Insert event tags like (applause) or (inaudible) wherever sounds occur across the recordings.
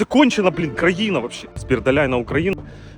Це кончена, блін, країна вообще. Спірдаляй на Україну.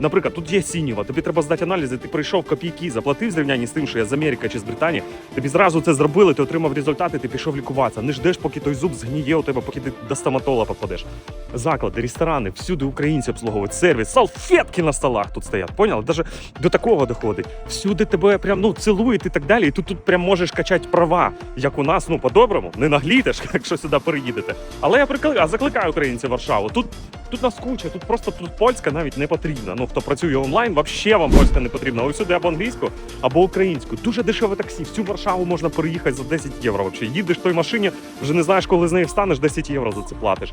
наприклад, тут є сінього, тобі треба здати аналізи, ти прийшов копійки, заплатив зрівнянні з тим, що я з Америки чи з Британії. Тобі зразу це зробили, ти отримав результати, ти пішов лікуватися. Не ждеш, поки той зуб згніє у тебе, поки ти до стоматолога попадеш. Заклади, ресторани, всюди українці обслуговують сервіс, салфетки на столах тут стоять. Поняли? Даже до такого доходить. Всюди тебе прям ну цілують і так далі. І тут тут прям можеш качати права, як у нас, ну по-доброму, не наглітиш, (laughs) якщо сюди переїдете. Але я прикликаю, закликаю українців Варшаву. Тут тут нас куча, тут просто тут польська навіть не потрібна. Ну хто працює онлайн, взагалі вам польська не потрібна. Ось сюди або англійську, або українську. Дуже дешеве таксі. Всю Варшаву можна переїхати за 10 євро. Вообще їдеш в той машині, вже не знаєш, коли з неї встанеш, 10 євро за це платиш.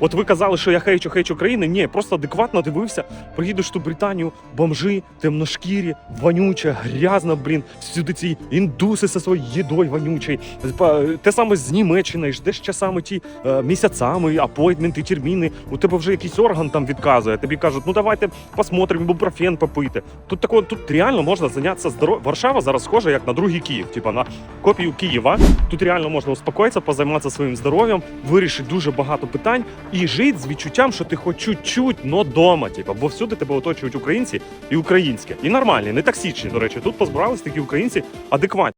От ви казали, що я хейчу, хейчу країни. Ні, просто адекватно дивився. Приїдеш ту Британію, бомжи, темношкірі, вонюча, грязна, блін, всюди ці індуси зі своєю їдою вонючою. Те саме з Німеччини, ждеш часами ті е, місяцями, апойтменти, терміни. У тебе вже якийсь орган там відказує. Тобі кажуть, ну давайте посмотримо, ібупрофен попити. Тут такого, тут реально можна зайнятися здоров'ям. Варшава зараз схожа як на другий Київ, типа на копію Києва. Тут реально можна успокоїтися, позайматися своїм здоров'ям, вирішити дуже багато питань і жити з відчуттям, що ти хоч чуть-чуть, но дома. типу, бо всюди тебе оточують українці і українське. І нормальні, не токсичні, до речі. Тут позбирались такі українці адекватні.